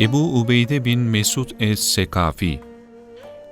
Ebu Ubeyde bin Mesud es-Sekafi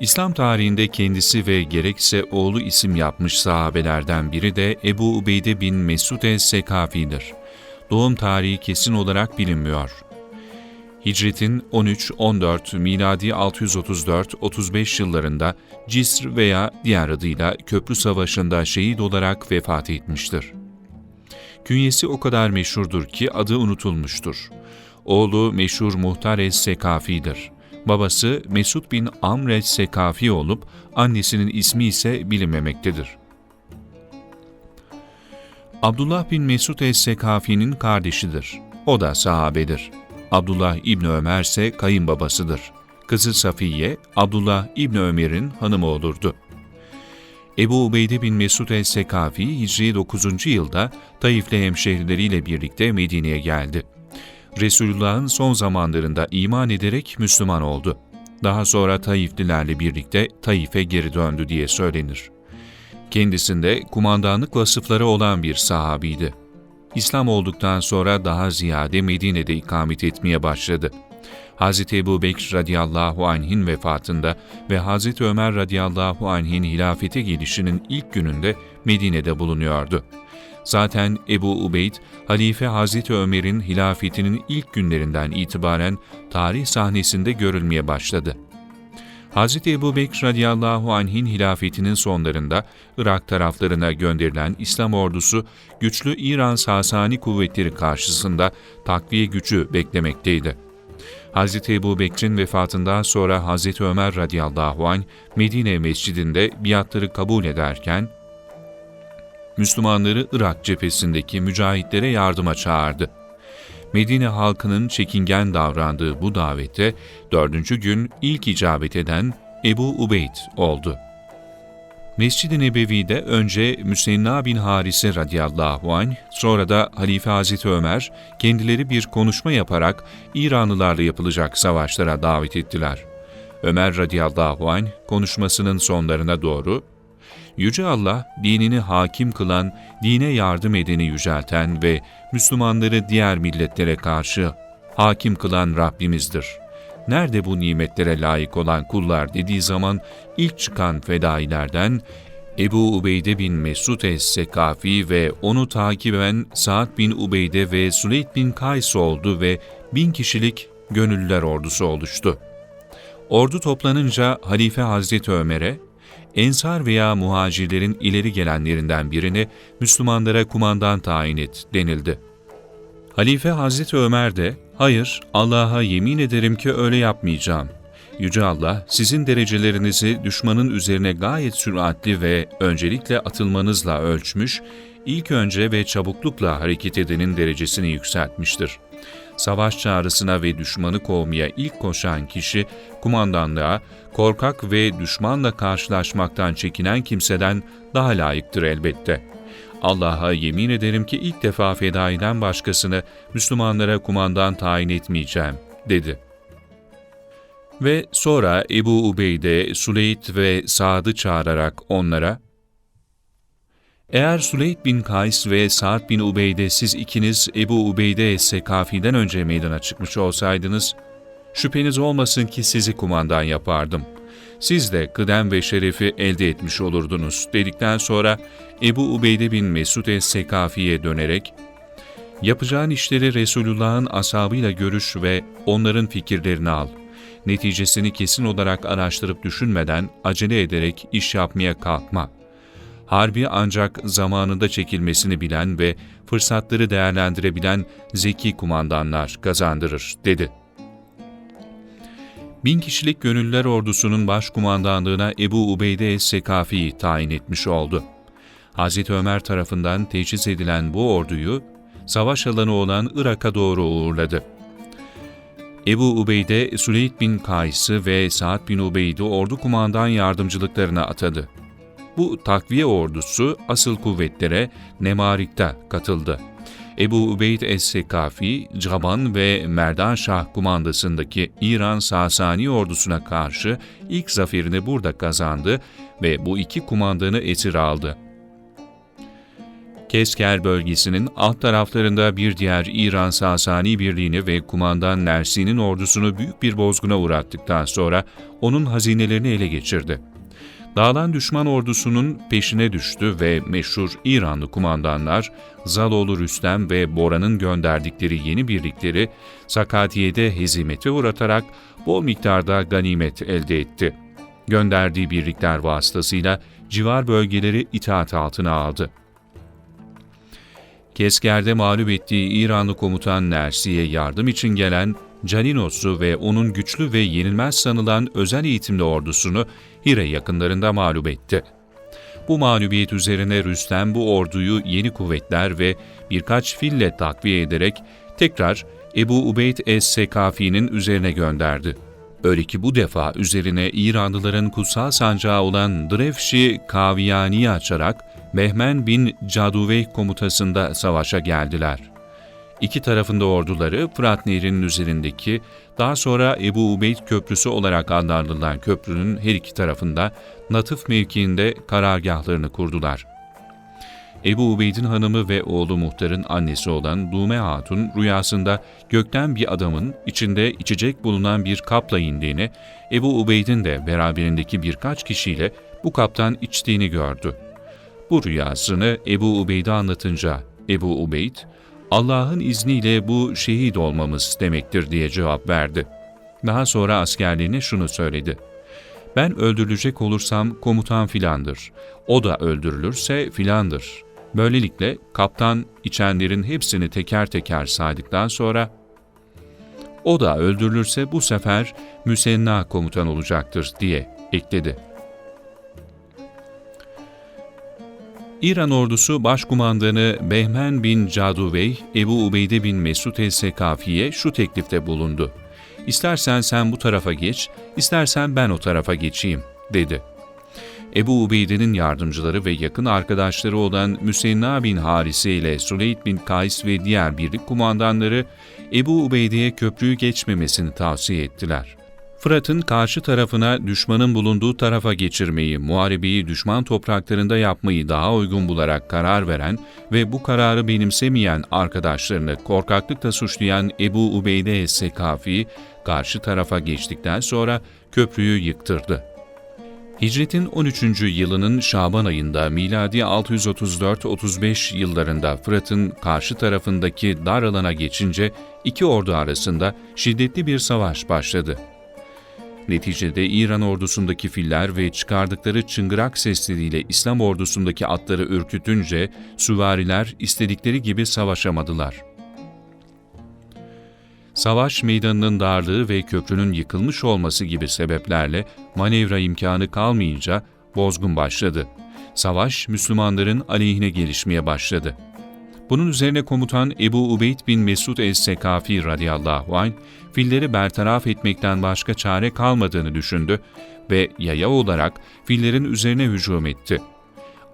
İslam tarihinde kendisi ve gerekse oğlu isim yapmış sahabelerden biri de Ebu Ubeyde bin Mesud es-Sekafi'dir. Doğum tarihi kesin olarak bilinmiyor. Hicretin 13-14, miladi 634-35 yıllarında Cisr veya diğer adıyla Köprü Savaşı'nda şehit olarak vefat etmiştir. Künyesi o kadar meşhurdur ki adı unutulmuştur. Oğlu meşhur Muhtar es-Sekafi'dir. Babası Mesud bin Amr es-Sekafi olup annesinin ismi ise bilinmemektedir. Abdullah bin Mesud es-Sekafi'nin kardeşidir. O da sahabedir. Abdullah İbni Ömer ise kayınbabasıdır. Kızı Safiye, Abdullah İbni Ömer'in hanımı olurdu. Ebu Ubeyde bin Mesud el-Sekafi, Hicri 9. yılda Taif'le hemşehrileriyle birlikte Medine'ye geldi. Resulullah'ın son zamanlarında iman ederek Müslüman oldu. Daha sonra Taiflilerle birlikte Taif'e geri döndü diye söylenir. Kendisinde kumandanlık vasıfları olan bir sahabiydi. İslam olduktan sonra daha ziyade Medine'de ikamet etmeye başladı. Hz. Ebu Bekir radıyallahu anh'in vefatında ve Hz. Ömer radıyallahu anh'in hilafete gelişinin ilk gününde Medine'de bulunuyordu. Zaten Ebu Ubeyd, Halife Hazreti Ömer'in hilafetinin ilk günlerinden itibaren tarih sahnesinde görülmeye başladı. Hz. Ebu Bekir radıyallahu anh'in hilafetinin sonlarında Irak taraflarına gönderilen İslam ordusu güçlü İran Sasani kuvvetleri karşısında takviye gücü beklemekteydi. Hz. Ebu Bekir'in vefatından sonra Hz. Ömer radıyallahu anh Medine mescidinde biatları kabul ederken Müslümanları Irak cephesindeki mücahitlere yardıma çağırdı. Medine halkının çekingen davrandığı bu davete dördüncü gün ilk icabet eden Ebu Ubeyd oldu. Mescid-i Nebevi'de önce Müsenna bin Harise radıyallahu anh, sonra da Halife Hazreti Ömer kendileri bir konuşma yaparak İranlılarla yapılacak savaşlara davet ettiler. Ömer radıyallahu anh konuşmasının sonlarına doğru Yüce Allah, dinini hakim kılan, dine yardım edeni yücelten ve Müslümanları diğer milletlere karşı hakim kılan Rabbimizdir. Nerede bu nimetlere layık olan kullar dediği zaman ilk çıkan fedailerden Ebu Ubeyde bin Mesud es-Sekafi ve onu takip eden Sa'd bin Ubeyde ve Süleyd bin Kays oldu ve bin kişilik gönüllüler ordusu oluştu. Ordu toplanınca Halife Hazreti Ömer'e, Ensar veya muhacirlerin ileri gelenlerinden birini Müslümanlara kumandan tayin et denildi. Halife Hazreti Ömer de, hayır Allah'a yemin ederim ki öyle yapmayacağım. Yüce Allah sizin derecelerinizi düşmanın üzerine gayet süratli ve öncelikle atılmanızla ölçmüş, ilk önce ve çabuklukla hareket edenin derecesini yükseltmiştir.'' Savaş çağrısına ve düşmanı kovmaya ilk koşan kişi, kumandanlığa, korkak ve düşmanla karşılaşmaktan çekinen kimseden daha layıktır elbette. Allah'a yemin ederim ki ilk defa fedaiden başkasını Müslümanlara kumandan tayin etmeyeceğim, dedi. Ve sonra Ebu Ubeyde, Süleyd ve Sa'd'ı çağırarak onlara, eğer Süleyd bin Kays ve Sa'd bin Ubeyde siz ikiniz Ebu Ubeyde Sekafi'den önce meydana çıkmış olsaydınız, şüpheniz olmasın ki sizi kumandan yapardım. Siz de kıdem ve şerefi elde etmiş olurdunuz dedikten sonra Ebu Ubeyde bin Mesud Es-Sekafi'ye dönerek, Yapacağın işleri Resulullah'ın ashabıyla görüş ve onların fikirlerini al. Neticesini kesin olarak araştırıp düşünmeden acele ederek iş yapmaya kalkma.'' Harbi ancak zamanında çekilmesini bilen ve fırsatları değerlendirebilen zeki kumandanlar kazandırır, dedi. Bin kişilik gönüllüler ordusunun başkumandanlığına Ebu Ubeyde Es-Sekafi'yi tayin etmiş oldu. Hz. Ömer tarafından teçhiz edilen bu orduyu, savaş alanı olan Irak'a doğru uğurladı. Ebu Ubeyde, Süleyd bin Kays'ı ve Sa'd bin Ubeyd'i ordu kumandan yardımcılıklarına atadı. Bu takviye ordusu asıl kuvvetlere Nemarik'te katıldı. Ebu Ubeyd es-Sekafi, Caban ve Merdan Şah kumandasındaki İran Sasani ordusuna karşı ilk zaferini burada kazandı ve bu iki kumandanı esir aldı. Kesker bölgesinin alt taraflarında bir diğer İran Sasani birliğini ve kumandan Nersi'nin ordusunu büyük bir bozguna uğrattıktan sonra onun hazinelerini ele geçirdi. Dağılan düşman ordusunun peşine düştü ve meşhur İranlı kumandanlar Zaloğlu Rüstem ve Bora'nın gönderdikleri yeni birlikleri Sakatiye'de hezimete uğratarak bol miktarda ganimet elde etti. Gönderdiği birlikler vasıtasıyla civar bölgeleri itaat altına aldı. Kesker'de mağlup ettiği İranlı komutan Nersi'ye yardım için gelen Caninos'u ve onun güçlü ve yenilmez sanılan özel eğitimli ordusunu Hire yakınlarında mağlup etti. Bu mağlubiyet üzerine Rüstem bu orduyu yeni kuvvetler ve birkaç fille takviye ederek tekrar Ebu Ubeyd es-Sekafi'nin üzerine gönderdi. Öyle ki bu defa üzerine İranlıların kutsal sancağı olan Drevşi Kaviyani'yi açarak Mehmen bin Caduvey komutasında savaşa geldiler. İki tarafında orduları Fırat Nehri'nin üzerindeki, daha sonra Ebu Ubeyd Köprüsü olarak adlandırılan köprünün her iki tarafında Natıf mevkiinde karargahlarını kurdular. Ebu Ubeyd'in hanımı ve oğlu muhtarın annesi olan Dume Hatun rüyasında gökten bir adamın içinde içecek bulunan bir kapla indiğini, Ebu Ubeyd'in de beraberindeki birkaç kişiyle bu kaptan içtiğini gördü. Bu rüyasını Ebu Ubeyd'e anlatınca Ebu Ubeyd, Allah'ın izniyle bu şehit olmamız demektir diye cevap verdi. Daha sonra askerliğine şunu söyledi. Ben öldürülecek olursam komutan filandır. O da öldürülürse filandır. Böylelikle kaptan içenlerin hepsini teker teker saydıktan sonra o da öldürülürse bu sefer müsenna komutan olacaktır diye ekledi. İran ordusu başkumandanı Behmen bin Caduvey, Ebu Ubeyde bin Mesud el-Sekafi'ye şu teklifte bulundu. İstersen sen bu tarafa geç, istersen ben o tarafa geçeyim, dedi. Ebu Ubeyde'nin yardımcıları ve yakın arkadaşları olan Müsenna bin Harise ile Süleyd bin Kays ve diğer birlik kumandanları Ebu Ubeyde'ye köprüyü geçmemesini tavsiye ettiler. Fırat'ın karşı tarafına düşmanın bulunduğu tarafa geçirmeyi, muharebeyi düşman topraklarında yapmayı daha uygun bularak karar veren ve bu kararı benimsemeyen arkadaşlarını korkaklıkla suçlayan Ebu Ubeyde Es-Sekafi, karşı tarafa geçtikten sonra köprüyü yıktırdı. Hicretin 13. yılının Şaban ayında miladi 634-35 yıllarında Fırat'ın karşı tarafındaki dar alana geçince iki ordu arasında şiddetli bir savaş başladı. Neticede İran ordusundaki filler ve çıkardıkları çıngırak sesleriyle İslam ordusundaki atları ürkütünce süvariler istedikleri gibi savaşamadılar. Savaş meydanının darlığı ve köprünün yıkılmış olması gibi sebeplerle manevra imkanı kalmayınca bozgun başladı. Savaş Müslümanların aleyhine gelişmeye başladı. Bunun üzerine komutan Ebu Ubeyd bin Mesud es-Sekafi radıyallahu anh, filleri bertaraf etmekten başka çare kalmadığını düşündü ve yaya olarak fillerin üzerine hücum etti.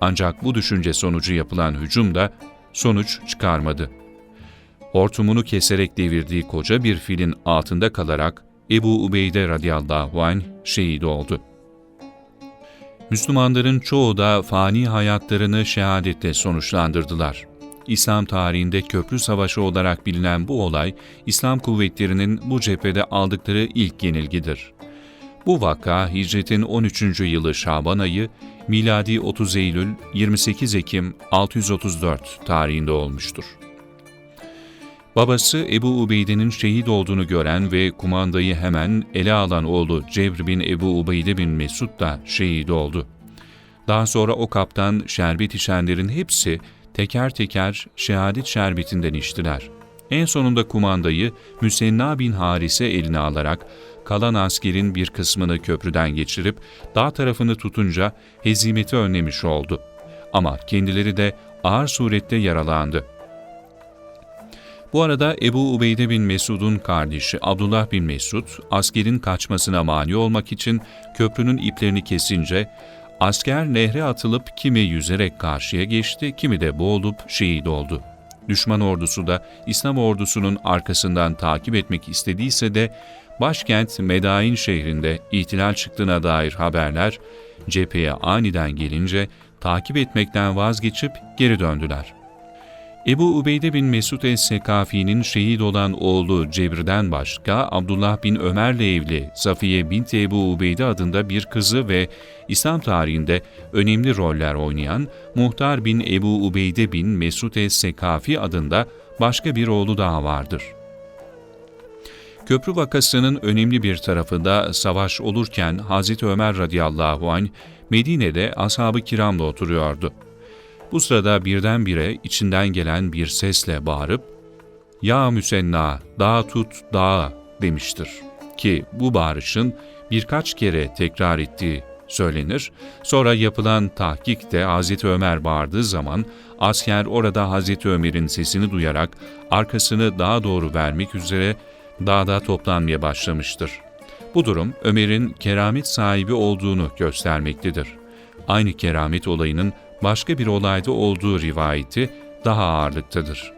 Ancak bu düşünce sonucu yapılan hücum da sonuç çıkarmadı. Hortumunu keserek devirdiği koca bir filin altında kalarak Ebu Ubeyde radıyallahu anh şehit oldu. Müslümanların çoğu da fani hayatlarını şehadetle sonuçlandırdılar. İslam tarihinde köprü savaşı olarak bilinen bu olay, İslam kuvvetlerinin bu cephede aldıkları ilk yenilgidir. Bu vaka hicretin 13. yılı Şaban ayı, miladi 30 Eylül 28 Ekim 634 tarihinde olmuştur. Babası Ebu Ubeyde'nin şehit olduğunu gören ve kumandayı hemen ele alan oğlu Cebr bin Ebu Ubeyde bin Mesud da şehit oldu. Daha sonra o kaptan şerbet içenlerin hepsi teker teker şehadet şerbetinden içtiler. En sonunda kumandayı Müsenna bin Harise eline alarak kalan askerin bir kısmını köprüden geçirip dağ tarafını tutunca hezimeti önlemiş oldu. Ama kendileri de ağır surette yaralandı. Bu arada Ebu Ubeyde bin Mesud'un kardeşi Abdullah bin Mesud, askerin kaçmasına mani olmak için köprünün iplerini kesince, asker nehre atılıp kimi yüzerek karşıya geçti, kimi de boğulup şehit oldu. Düşman ordusu da İslam ordusunun arkasından takip etmek istediyse de başkent Medain şehrinde ihtilal çıktığına dair haberler cepheye aniden gelince takip etmekten vazgeçip geri döndüler. Ebu Ubeyde bin Mesud es-Sekafi'nin şehit olan oğlu Cebr'den başka Abdullah bin Ömer'le evli Safiye bint Ebu Ubeyde adında bir kızı ve İslam tarihinde önemli roller oynayan Muhtar bin Ebu Ubeyde bin Mesud es-Sekafi adında başka bir oğlu daha vardır. Köprü vakasının önemli bir tarafı da savaş olurken Hazreti Ömer radıyallahu anh Medine'de ashab-ı kiramla oturuyordu. Bu sırada birdenbire içinden gelen bir sesle bağırıp ''Ya Müsenna, dağ tut, dağa'' demiştir. Ki bu bağırışın birkaç kere tekrar ettiği söylenir. Sonra yapılan tahkikte Hazreti Ömer bağırdığı zaman asker orada Hazreti Ömer'in sesini duyarak arkasını daha doğru vermek üzere dağda toplanmaya başlamıştır. Bu durum Ömer'in keramet sahibi olduğunu göstermektedir. Aynı keramet olayının başka bir olayda olduğu rivayeti daha ağırlıktadır.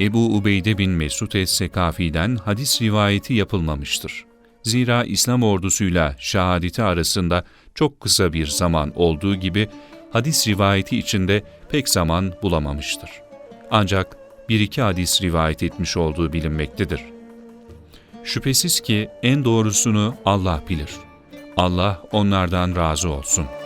Ebu Ubeyde bin Mesud es-Sekafi'den hadis rivayeti yapılmamıştır. Zira İslam ordusuyla şehadeti arasında çok kısa bir zaman olduğu gibi hadis rivayeti içinde pek zaman bulamamıştır. Ancak bir iki hadis rivayet etmiş olduğu bilinmektedir. Şüphesiz ki en doğrusunu Allah bilir. Allah onlardan razı olsun.''